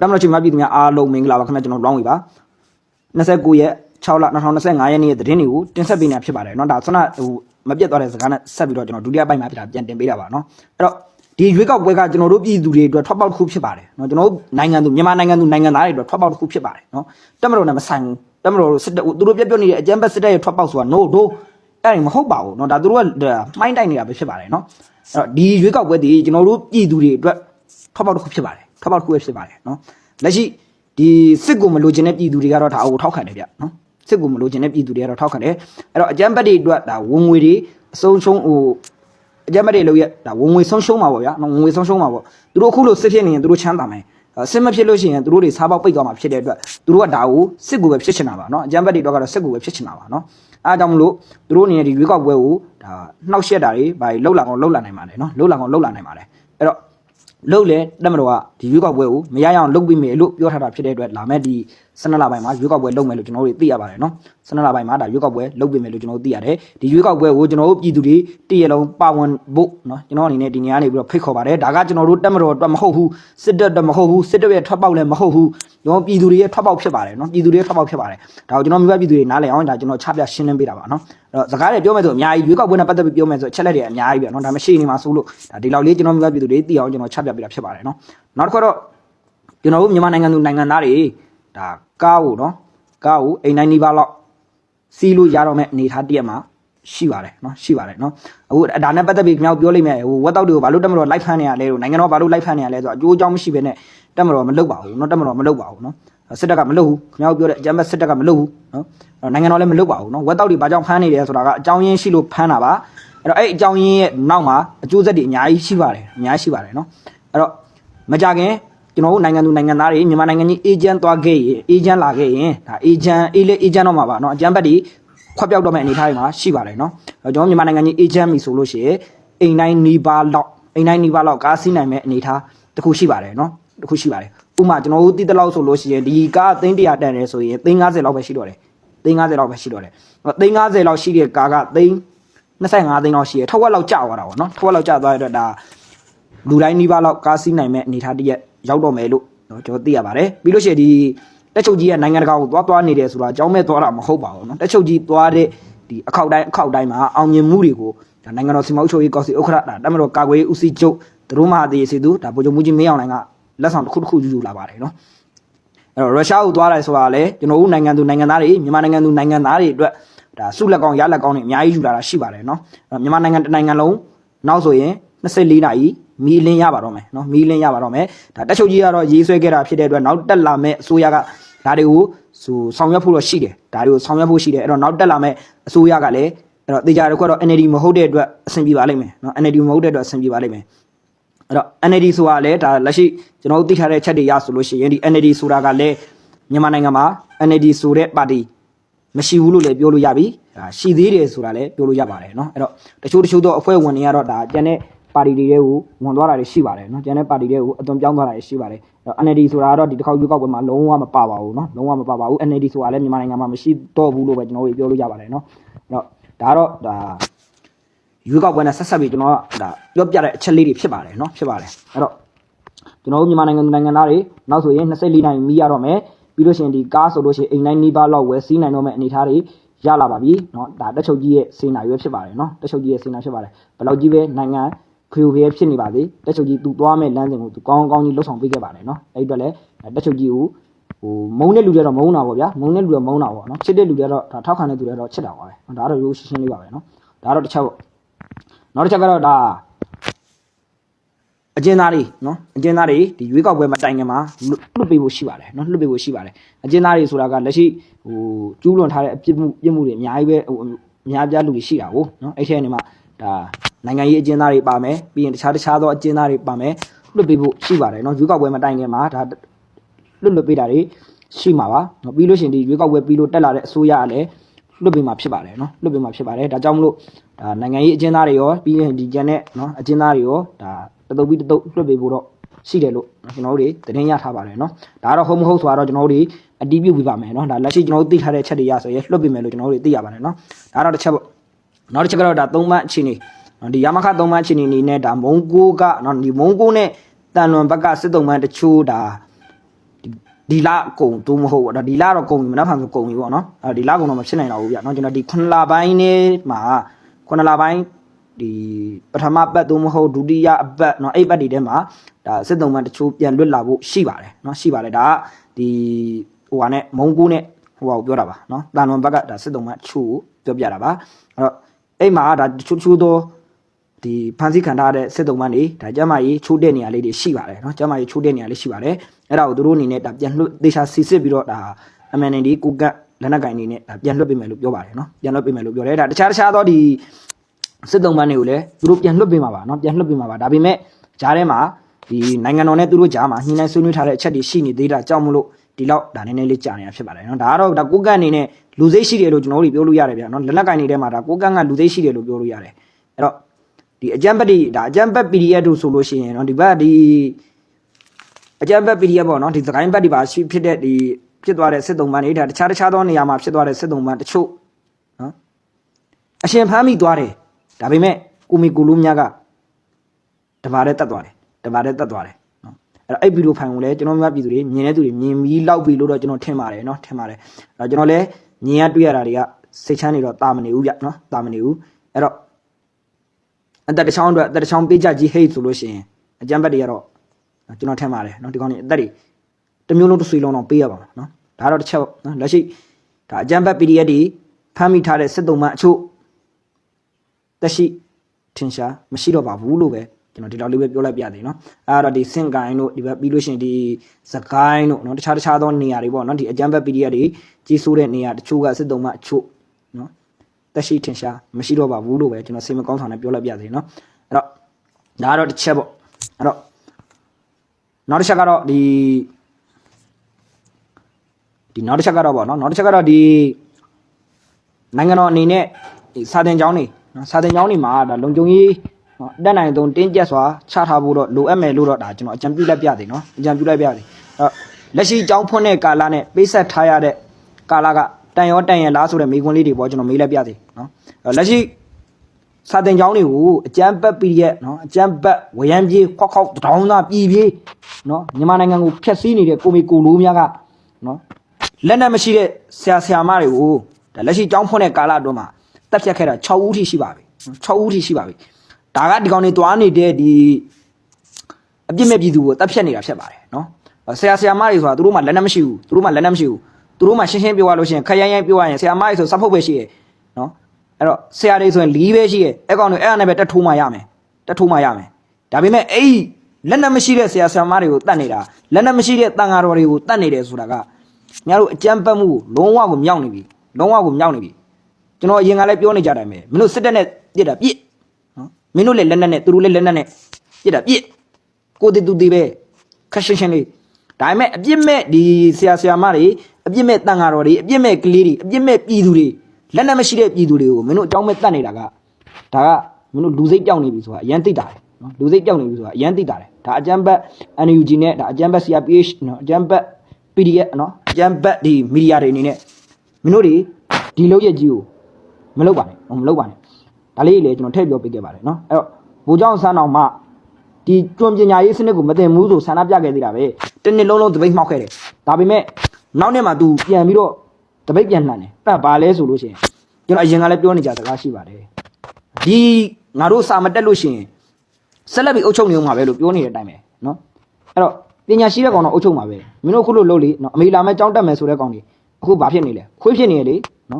တမလို့ချင်းမပြည်သူများအားလုံးမင်္ဂလာပါခင်ဗျာကျွန်တော်လောင်းဝေပါ29ရက်6လ2025ရက်နေ့ရဲ့သတင်းတွေကိုတင်ဆက်ပေးနေတာဖြစ်ပါတယ်เนาะဒါဆန္ဒဟိုမပြတ်သွားတဲ့စကားနဲ့ဆက်ပြီးတော့ကျွန်တော်ဒုတိယပိုင်းမှာပြတာပြန်တင်ပေးတာပါเนาะအဲ့တော့ဒီရွေးကောက်ပွဲကကျွန်တော်တို့ပြည်သူတွေအတွက်ထွက်ပေါက်တစ်ခုဖြစ်ပါတယ်เนาะကျွန်တော်တို့နိုင်ငံသူမြန်မာနိုင်ငံသူနိုင်ငံသားတွေအတွက်ထွက်ပေါက်တစ်ခုဖြစ်ပါတယ်เนาะတမလို့နဲ့မဆိုင်ဘူးတမလို့စစ်တပ်သူတို့ပြတ်ပြတ်နေတဲ့အကြမ်းဖက်စစ်တပ်ရဲ့ထွက်ပေါက်ဆိုတာ no တို့အဲ့ဒီမဟုတ်ပါဘူးเนาะဒါသူတို့ကမှိုင်းတိုက်နေတာပဲဖြစ်ပါတယ်เนาะအဲ့တော့ဒီရွေးကောက်ပွဲဒီကျွန်တော်တို့ပြည်သူတွေအတွက်ထွက်ပေါက်တစ်ခုဖြစ်ပါတယ် ထပ်ပေါက်တစ်ခုပဲဖြစ်ပါတယ်နော်လက်ရှိဒီစစ်ကိုမလိုချင်တဲ့ပြည်သူတွေကတော့ဒါအကိုထောက်ခံတယ်ဗျနော်စစ်ကိုမလိုချင်တဲ့ပြည်သူတွေကတော့ထောက်ခံတယ်အဲ့တော့အကြမ်းဖက်တွေအတွက်ဒါဝင်ငွေတွေအဆုံးရှုံးဟိုအကြမ်းဖက်တွေလောက်ရဒါဝင်ငွေဆုံးရှုံးမှာပေါ့ဗျာနော်ဝင်ငွေဆုံးရှုံးမှာပေါ့သူတို့အခုလို့စစ်ဖြစ်နေရင်သူတို့ချမ်းသာမယ်စစ်မဖြစ်လို့ရှိရင်သူတို့တွေစားပေါက်ပိတ်သွားမှာဖြစ်တဲ့အတွက်သူတို့ကဒါကိုစစ်ကိုပဲဖြစ်ချင်တာပါနော်အကြမ်းဖက်တွေတော့ကတော့စစ်ကိုပဲဖြစ်ချင်တာပါနော်အားကြောင့်မလို့သူတို့အနေနဲ့ဒီရွေးကောက်ပွဲကိုဒါနှောက်ရှက်တာတွေဘာတွေလှုပ်လာကောင်လှုပ်လာနိုင်ပါတယ်နော်လှုပ်လာကောင်လှုပ်လာနိုင်ပါတယ်အဲ့တော့ လုတ်လေတက်မတော်ကဒီရွေးကောက်ပွဲကိုမရရအောင်လုတ်ပြီးမယ်လို့ပြောထားတာဖြစ်တဲ့အတွက်လာမဲ့ဒီ12လပိုင်းမှာရွေးကောက်ပွဲလုပ်မယ်လို့ကျွန်တော်တို့သိရပါတယ်နော်12လပိုင်းမှာဒါရွေးကောက်ပွဲလုပ်ပြီးမယ်လို့ကျွန်တော်တို့သိရတယ်ဒီရွေးကောက်ပွဲကိုကျွန်တော်တို့ပြည်သူတွေတည့်ရလုံးပါဝင်ဖို့နော်ကျွန်တော်အနေနဲ့ဒီနေရာနေပြီးတော့ဖိတ်ခေါ်ပါတယ်ဒါကကျွန်တော်တို့တက်မတော်အတွက်မဟုတ်ဘူးစစ်တပ်အတွက်မဟုတ်ဘူးစစ်တပ်ရဲ့ထွက်ပေါက်လည်းမဟုတ်ဘူးကျွန်တော်ပြည်သူတွေရဲ့ထွက်ပေါက်ဖြစ်ပါတယ်နော်ပြည်သူတွေရဲ့ထွက်ပေါက်ဖြစ်ပါတယ်ဒါကိုကျွန်တော်မိဘပြည်သူတွေနားလည်အောင်ဒါကျွန်တော်ချပြရှင်းလင်းပေးတာပါနော်အဲ့တော့စကားတွေပြောမယ်ဆိုအများကြီးရွေးကောက်ပွဲနဲ့ပတ်သက်ပြီးပြောမယ်ဆိုအချက်လက်တွေအများကြီးပဲနော်ဒါမရှိနေမှာဆိုလို့ဒါဒီလောက်လေးကျွန်တော်မိဘပြည်သူတွေသိအောင်ကျွန်တော်ချပြပေးတာဖြစ်ပါတယ်နော်နောက်တစ်ခါတော့ကျွန်တော်တို့မြန်မာနိုင်ငံသူနိုင်ငံသားတွေ ဒါကားကိုနော်ကားကိုအိမ်တိုင်းနီးပါးလောက်စီးလို့ရတော့မဲ့အနေထားတည့်ရမှာရှိပါတယ်နော်ရှိပါတယ်နော်အခုဒါနဲ့ပတ်သက်ပြီးခင်ဗျားပြောလိမ့်မယ်ဟိုဝက်တောက်တွေကိုဘာလို့တက်မတော်လိုက်ဖမ်းနေရလဲလို့နိုင်ငံတော်ဘာလို့လိုက်ဖမ်းနေရလဲဆိုတော့အကျိုးအကြောင်းမရှိဘဲနဲ့တက်မတော်မလုပ်ပါဘူးနော်တက်မတော်မလုပ်ပါဘူးနော်စစ်တပ်ကမလုပ်ဘူးခင်ဗျားပြောတဲ့အကြမ်းဖက်စစ်တပ်ကမလုပ်ဘူးနော်အဲ့နိုင်ငံတော်လည်းမလုပ်ပါဘူးနော်ဝက်တောက်တွေဘာကြောင့်ဖမ်းနေတယ်ဆိုတာကအကြောင်းရင်းရှိလို့ဖမ်းတာပါအဲ့တော့အဲ့အကြောင်းရင်းရဲ့နောက်မှာအကျိုးဆက်တွေအများကြီးရှိပါတယ်အများကြီးရှိပါတယ်နော်အဲ့တော့မကြခင် ကျွန်တော်တို့နိုင်ငံသူနိုင်ငံသားတွေမြန်မာနိုင်ငံကြီးအေဂျင့်သွားခဲ့ရင်အေဂျင့်လာခဲ့ရင်ဒါအေဂျင့်အေးလေအေဂျင့်တော့မှာပါเนาะအကြမ်းဖက်တွေခွက်ပြောက်တော့မဲ့အနေအထားတွေမှာရှိပါတယ်เนาะကျွန်တော်မြန်မာနိုင်ငံကြီးအေဂျင့်ပြီဆိုလို့ရှိရင်အိမ်တိုင်းနီးပါးလောက်အိမ်တိုင်းနီးပါးလောက်ကားစီးနိုင်မဲ့အနေအထားတစ်ခုရှိပါတယ်เนาะတစ်ခုရှိပါတယ်ဥပမာကျွန်တော်တို့တည်တလောက်ဆိုလို့ရှိရင်ဒီကားအသိန်း100တန်တယ်ဆိုရင်သိန်း50လောက်ပဲရှိတော့တယ်သိန်း50လောက်ပဲရှိတော့တယ်သိန်း50လောက်ရှိတဲ့ကားကသိန်း25သိန်းလောက်ရှိရထက်ဝက်လောက်ကျသွားတာပေါ့เนาะထက်ဝက်လောက်ကျသွားတဲ့အတွက်ဒါ လူတိုင်းနှီးပါးလောက်ကားစီးနိုင်မဲ့အနေအထားတစ်ရက် ရောက်တော့မယ်လို့နော်ကျွန်တော်သိရပါတယ်ပြီးလို့ရှိရင်ဒီတက်ချုပ်ကြီးကနိုင်ငံတကာကိုသွားသွားနေတယ်ဆိုတာအကြောင်းမဲ့သွားတာမဟုတ်ပါဘူးနော်တက်ချုပ်ကြီးသွားတဲ့ဒီအခောက်တိုင်းအခောက်တိုင်းမှာအောင်မြင်မှုတွေကိုဒါနိုင်ငံတော်စီမံအုပ်ချုပ်ရေးကောင်စီဥက္ကဋ္ဌဒါတမတော်ကာကွယ်ရေးဦးစီးချုပ်သူတို့မှအသေးစီသူဒါဗိုလ်ချုပ်မှုကြီးမင်းအောင်လှိုင်ကလက်ဆောင်တစ်ခုတစ်ခုယူယူလာပါတယ်နော်အဲ့တော့ရုရှားကိုသွားတယ်ဆိုတာလေကျွန်တော်တို့နိုင်ငံသူနိုင်ငံသားတွေမြန်မာနိုင်ငံသူနိုင်ငံသားတွေအတွက်ဒါစုလက်ကောင်ရလက်ကောင်တွေအများကြီးယူလာတာရှိပါတယ်နော်အဲ့တော့မြန်မာနိုင်ငံတစ်နိုင်ငံလုံးနောက်ဆိုရင်24နာရီ မီလင်းရပါတော့မယ်เนาะမီလင်းရပါတော့မယ်ဒါတက်ချုပ်ကြီးကတော့ရေးဆွဲခဲ့တာဖြစ်တဲ့အတွက်နောက်တက်လာမဲ့အစိုးရကဒါတွေကိုဆိုဆောင်ရွက်ဖို့တော့ရှိတယ်ဒါတွေကိုဆောင်ရွက်ဖို့ရှိတယ်အဲ့တော့နောက်တက်လာမဲ့အစိုးရကလည်းအဲ့တော့တေချာတစ်ခွက်တော့ NLD မဟုတ်တဲ့အတွက်အဆင်ပြေပါလိမ့်မယ်เนาะ NLD မဟုတ်တဲ့အတွက်အဆင်ပြေပါလိမ့်မယ်အဲ့တော့ NLD ဆိုတာလည်းဒါလက်ရှိကျွန်တော်တို့သိထားတဲ့ချက်တွေရဆိုလို့ရှိရင်ဒီ NLD ဆိုတာကလည်းမြန်မာနိုင်ငံမှာ NLD ဆိုတဲ့ပါတီမရှိဘူးလို့လည်းပြောလို့ရပြီဒါရှိသေးတယ်ဆိုတာလည်းပြောလို့ရပါတယ်เนาะအဲ့တော့တချို့တချို့သောအဖွဲ့ဝင်တွေကတော့ဒါကျန်တဲ့ ပါတီတွေကိုဝင်သွားတာတွေရှိပါတယ်เนาะကျန်တဲ့ပါတီတွေကိုအသွင်ပြောင်းသွားတာတွေရှိပါတယ်အဲ့တော့ NLD ဆိုတာကတော့ဒီတစ်ခေါက်ရွေးကောက်ပွဲမှာလုံးဝမပါပါဘူးเนาะလုံးဝမပါပါဘူး NLD ဆိုတာလည်းမြန်မာနိုင်ငံမှာမရှိတော့ဘူးလို့ပဲကျွန်တော်တို့ပြောလို့ရပါတယ်เนาะအဲ့တော့ဒါကတော့ဒါရွေးကောက်ပွဲနဲ့ဆက်ဆက်ပြီးကျွန်တော်ကဒါပြောပြတဲ့အချက်လေးတွေဖြစ်ပါတယ်เนาะဖြစ်ပါတယ်အဲ့တော့ကျွန်တော်တို့မြန်မာနိုင်ငံသူနိုင်ငံသားတွေနောက်ဆိုရင်24နိုင်မီးရတော့မယ်ပြီးလို့ရှိရင်ဒီကားဆိုလို့ရှိရင်အိမ်တိုင်းနီးပါးလောက်ဝယ်စီးနိုင်တော့မယ့်အနေအထားတွေရလာပါပြီเนาะဒါတက်ချုပ်ကြီးရဲ့စေနာရွေးဖြစ်ပါတယ်เนาะတက်ချုပ်ကြီးရဲ့စေနာဖြစ်ပါတယ်ဘယ်လောက်ကြီးပဲနိုင်ငံ ခရိုပဲဖြစ်နေပါစေတက်ချုပ်ကြီးသူသွားမဲ့လမ်းစဉ်ကိုသူကောင်းကောင်းကြီးလှုပ်ဆောင်ပေးခဲ့ပါတယ်နော်အဲ့ဒီတော့လည်းတက်ချုပ်ကြီးကိုဟိုမုံတဲ့လူတွေတော့မုံတာပေါ့ဗျာမုံတဲ့လူတွေမုံတာပေါ့နော်ချစ်တဲ့လူတွေတော့ဒါထောက်ခံတဲ့သူတွေတော့ချစ်တာပါပဲဒါတော့ရိုးရှင်းရှင်းလေးပါပဲနော်ဒါတော့တစ်ချက်ပေါ့နောက်တစ်ချက်ကတော့ဒါအကျဉ်းသားတွေနော်အကျဉ်းသားတွေဒီရွေးကောက်ပွဲမတိုင်ခင်မှာလွတ်ပေးဖို့ရှိပါတယ်နော်လွတ်ပေးဖို့ရှိပါတယ်အကျဉ်းသားတွေဆိုတာကလက်ရှိဟိုကျူးလွန်ထားတဲ့အပြစ်မှုပြစ်မှုတွေအများကြီးပဲဟိုအများပြားလူတွေရှိတာကိုနော်အဲ့ထဲကနေမှ ဒါနိုင်ငံရေးအကျဉ်းသားတွေပါမယ်ပြီးရင်တခြားတခြားသောအကျဉ်းသားတွေပါမယ်လွတ်ပေးဖို့ရှိပါတယ်နော်ရွေးကောက်ပွဲမတိုင်ခင်မှာဒါလွတ်လွတ်ပေးတာတွေရှိမှာပါနော်ပြီးလို့ရှိရင်ဒီရွေးကောက်ပွဲပြီးလို့တက်လာတဲ့အစိုးရကလည်းလွတ်ပေးမှာဖြစ်ပါတယ်နော်လွတ်ပေးမှာဖြစ်ပါတယ်ဒါကြောင့်မလို့ဒါနိုင်ငံရေးအကျဉ်းသားတွေရောပြီးရင်ဒီကျန်တဲ့နော်အကျဉ်းသားတွေရောဒါတတုပ်ပြီးတတုပ်လွတ်ပေးဖို့တော့ရှိတယ်လို့ကျွန်တော်တို့တွေသတင်းရထားပါတယ်နော်ဒါကတော့ဟုတ်မဟုတ်ဆိုတော့ကျွန်တော်တို့တွေအတီးပြုတ်ပြပါမယ်နော်ဒါလက်ရှိကျွန်တော်တို့သိထားတဲ့ချက်တွေရဆိုရင်လွတ်ပေးမယ်လို့ကျွန်တော်တို့တွေသိရပါတယ်နော်ဒါတော့တစ်ချက်ပေါ့ နောက်တစ်ချက်ကတော့ဒါသုံးမှအခြေအနေနော်ဒီရမခသုံးမှအခြေအနေနေနဲ့ဒါမုံကိုကနော်ဒီမုံကိုနဲ့တန်လွန်ဘက်ကစစ်တုံးမှန်တချို့ဒါ ဒီလကုံတူမဟုတ်ဘူးဒါဒီလတော့ကုံပြီမနက်ဖြန်ဆိုကုံပြီပေါ့နော်အဲဒီလကုံတော့မဖြစ်နိုင်တော့ဘူးဗျเนาะကျွန်တော်ဒီ9လပိုင်းနေမှာ9လပိုင်းဒီပထမပတ်တူမဟုတ်ဒုတိယအပတ်เนาะအဲ့ပတ်ဒီထဲမှာဒါစစ်တုံးမှန်တချို့ပြန်လွတ်လာဖို့ရှိပါတယ်เนาะရှိပါတယ်ဒါကဒီဟိုဟာနဲ့မုံကူးနဲ့ဟိုဟာကိုပြောတာပါเนาะတန်လွန်ဘက်ကဒါစစ်တုံးမှန်တချို့ကိုပြောပြတာပါအဲ့တော့ အဲ့မှာဒါတချို့တချို့တော့ ဒီဖန်ဆီးခံထားတဲ့စစ်တုံးမန်းတွေဒါကျမကြီးချိုးတဲ့နေရာလေးတွေရှိပါတယ်เนาะကျမကြီးချိုးတဲ့နေရာလေးရှိပါတယ်အဲ့ဒါကိုသူတို့အနေနဲ့ဒါပြန်လွှတ်သေချာစီစစ်ပြီးတော့ဒါအမှန်တန်ဒီကုကတ်လက်နက်ကင်နေနဲ့ဒါပြန်လွှတ်ပေးမယ်လို့ပြောပါတယ်เนาะပြန်လွှတ်ပေးမယ်လို့ပြောတယ်ဒါတခြားတခြားသောဒီစစ်တုံးမန်းတွေကိုလည်းသူတို့ပြန်လွှတ်ပေးမှာပါเนาะပြန်လွှတ်ပေးမှာပါဒါပေမဲ့ဂျားထဲမှာဒီနိုင်ငံတော်နဲ့သူတို့ဂျားမှာညှိနှိုင်းဆွေးနွေးထားတဲ့အချက်တွေရှိနေသေးတာကြောင့်မလို့ဒီလောက်ဒါနည်းနည်းလေးကြာနေတာဖြစ်ပါတယ်เนาะဒါကတော့ဒါကုကတ်အနေနဲ့ လူစိတ်ရှိတယ်လို့ကျွန်တော်တို့ပြောလို့ရတယ်ဗျာနော်လက်လက်ကင်နေတဲ့မှာဒါကိုကန့်ကလူစိတ်ရှိတယ်လို့ပြောလို့ရတယ်အဲ့တော့ဒီအကြံပတ်ဒီဒါအကြံပတ် PDF တို့ဆိုလို့ရှိရင်နော်ဒီဘက်ဒီအကြံပတ် PDF ပေါ့နော်ဒီသခိုင်းပတ်ဒီပါရှိဖြစ်တဲ့ဒီဖြစ်သွားတဲ့စစ်သုံးပန်းတွေဒါတခြားတခြားသောနေရာမှာဖြစ်သွားတဲ့စစ်သုံးပန်းတချို့နော်အရှင်ဖမ်းမိသွားတယ်ဒါပေမဲ့ကိုမီကိုလူမြကတဘာတဲ့တက်သွားတယ်တဘာတဲ့တက်သွားတယ် အဲ့တော့အဲ့ဗီဒီယိုဖိုင်ကိုလည်းကျွန်တော်များပြည်သူတွေမြင်တဲ့သူတွေမြင်ပြီးလောက်ပြီလို့တော့ကျွန်တော်ထင်ပါတယ်နော်ထင်ပါတယ်အဲ့တော့ကျွန်တော်လည်းမြင်ရတွေ့ရတာတွေကစိတ်ချမ်းနေတော့တာမနေဘူးဗျနော်တာမနေဘူးအဲ့တော့အသက်တစ်ချောင်းအတွက်အသက်တစ်ချောင်းပေးကြကြီးဟိတ်ဆိုလို့ရှိရင်အကြံဘက်တွေကတော့ကျွန်တော်ထင်ပါတယ်နော်ဒီကောင်းနေအသက်တွေတစ်မျိုးလုံးတစ်ဆွေလုံးတော့ပေးရပါမယ်နော်ဒါတော့တစ်ချက်နော်လက်ရှိဒါအကြံဘက် PDF တွေဖမ်းမိထားတဲ့စစ်တုံးမှအချို့တက်ရှိထင်ရှားမရှိတော့ပါဘူးလို့ပဲ ကျွန်တော်ဒီလောက်လေးပဲပြောလိုက်ပြသေးနော်အဲ့တော့ဒီစင်ကိုင်းတို့ဒီဘက်ပြီးလို့ရှိရင်ဒီစကိုင်းတို့နော်တခြားတခြားသောနေရာတွေပေါ့နော်ဒီအကြမ်းဖက် PDF တွေကြီးစိုးတဲ့နေရာတချို့ကစစ်တုံးမှအချို့နော်တက်ရှိထင်ရှားမရှိတော့ပါဘူးလို့ပဲကျွန်တော်စိတ်မကောင်းဆောင်နဲ့ပြောလိုက်ပြသေးနော်အဲ့တော့ဒါကတော့တစ်ချက်ပေါ့အဲ့တော့နောက်တစ်ချက်ကတော့ဒီဒီနောက်တစ်ချက်ကတော့ပေါ့နော်နောက်တစ်ချက်ကတော့ဒီနိုင်ငံတော်အနေနဲ့စာတင်ကျောင်းနေနော်စာတင်ကျောင်းနေမှာဒါလုံခြုံရေး နော်အတက်နိုင်ဆုံးတင်းကျပ်စွာချထားဖို့တော့လိုအပ်မယ်လို့တော့ဒါကျွန်တော်အကြံပြုလိုက်ပြသေးနော်အကြံပြုလိုက်ပြသေးအဲ့တော့လက်ရှိကျောင်းဖွင့်တဲ့ကာလနဲ့ပေးဆက်ထားရတဲ့ကာလကတန်ရောတန်ရလားဆိုတဲ့မိကွန်းလေးတွေပေါ့ကျွန်တော်မေးလိုက်ပြသေးနော်အဲ့တော့လက်ရှိစာတင်ကျောင်းတွေကိုအကျန်းပတ်ပြီးရက်နော်အကျန်းပတ်ဝရမ်းပြေးခွက်ခေါက်တောင်းသားပြည်ပြေးနော်မြန်မာနိုင်ငံကိုဖျက်ဆီးနေတဲ့ကိုမီကိုလိုးများကနော်လက်နက်မရှိတဲ့ဆရာဆရာမတွေကိုဒါလက်ရှိကျောင်းဖွင့်တဲ့ကာလအတွင်းမှာတက်ဖြတ်ခဲ့တာ6ဦးထိရှိပါပြီ6ဦးထိရှိပါပြီ ဒါကဒီကောင်တွေတွားနေတဲ့ဒီအပြစ်မဲ့ပြည်သူကိုတက်ဖြတ်နေတာဖြစ်ပါတယ်နော်ဆရာဆရာမတွေဆိုတာသူတို့မှလက်နက်မရှိဘူးသူတို့မှလက်နက်မရှိဘူးသူတို့မှရှင်းရှင်းပြောရလို့ရှိရင်ခရိုင်ရိုင်းပြောရရင်ဆရာမတွေဆိုစပ်ဖုတ်ပဲရှိရယ်နော်အဲ့တော့ဆရာတွေဆိုရင်လီးပဲရှိရဲ့အဲ့ကောင်တွေအဲ့အနဲ့ပဲတက်ထိုးမှရမယ်တက်ထိုးမှရမယ်ဒါပေမဲ့အဲ့ဒီလက်နက်မရှိတဲ့ဆရာဆရာမတွေကိုတတ်နေတာလက်နက်မရှိတဲ့တန်ဃာတော်တွေကိုတတ်နေတယ်ဆိုတာကညာတို့အကြမ်းပတ်မှုကိုလုံးဝကိုမြောက်နေပြီလုံးဝကိုမြောက်နေပြီကျွန်တော်အရင်ကလည်းပြောနေကြတယ်မယ်မင်းတို့စစ်တပ်နဲ့ပြစ်တာပြစ်နော် မင်းတို့လည်းလက်နက်နဲ့သူတို့လည်းလက်နက်နဲ့ပြစ်တာပြစ်ကိုတည်သူတည်ပဲခက်ရှင်းရှင်းလေးဒါပေမဲ့အပြစ်မဲ့ဒီဆရာဆရာမတွေအပြစ်မဲ့တန်ဃာတော်တွေအပြစ်မဲ့ကလေးတွေအပြစ်မဲ့ပြည်သူတွေလက်နက်မရှိတဲ့ပြည်သူတွေကိုမင်းတို့အကြောင်းမဲ့တတ်နေတာကဒါကမင်းတို့လူစိတ်ပြောင်းနေပြီဆိုတာအရန်သိတာတယ်နော်လူစိတ်ပြောင်းနေပြီဆိုတာအရန်သိတာတယ်ဒါအကြမ်းဘက် NUG နဲ့ဒါအကြမ်းဘက် CRPH နော်အကြမ်းဘက် PDF နော်အကြမ်းဘက်ဒီမီဒီယာတွေအနေနဲ့မင်းတို့တွေဒီလောက်ရက်ကြီးကိုမလုပ်ပါနဲ့ဟိုမလုပ်ပါနဲ့ ဒါလေးလည်းကျွန်တော်ထည့်ပြောပေးခဲ့ပါတယ်နော်အဲ့တော့ဘူကြောင့်ဆန်းအောင်မှဒီကျွံပညာရေးစနစ်ကိုမတင်ဘူးဆိုဆန္ဒပြခဲ့သေးတာပဲတစ်နှစ်လုံးလုံးတပိတ်မှောက်ခဲ့တယ်ဒါပေမဲ့နောက်နေ့မှသူပြန်ပြီးတော့တပိတ်ပြန်နှံ့တယ်အဲ့ဘာလဲဆိုလို့ရှိရင်ကျွန်တော်အရင်ကလည်းပြောနေကြစကားရှိပါတယ်ဒီငါတို့စာမတက်လို့ရှိရင်ဆက်လက်ပြီးအုပ်ချုပ်နေအောင်ပါပဲလို့ပြောနေတဲ့အတိုင်းပဲနော်အဲ့တော့ပညာရှိတဲ့ကောင်တော့အုပ်ချုပ်မှာပဲမင်းတို့ခုလိုလုပ်လေနော်အမေလာမဲ့ကြောင်းတက်မယ်ဆိုတဲ့ကောင်ကြီးအခုဘာဖြစ်နေလဲခွေးဖြစ်နေလေနော်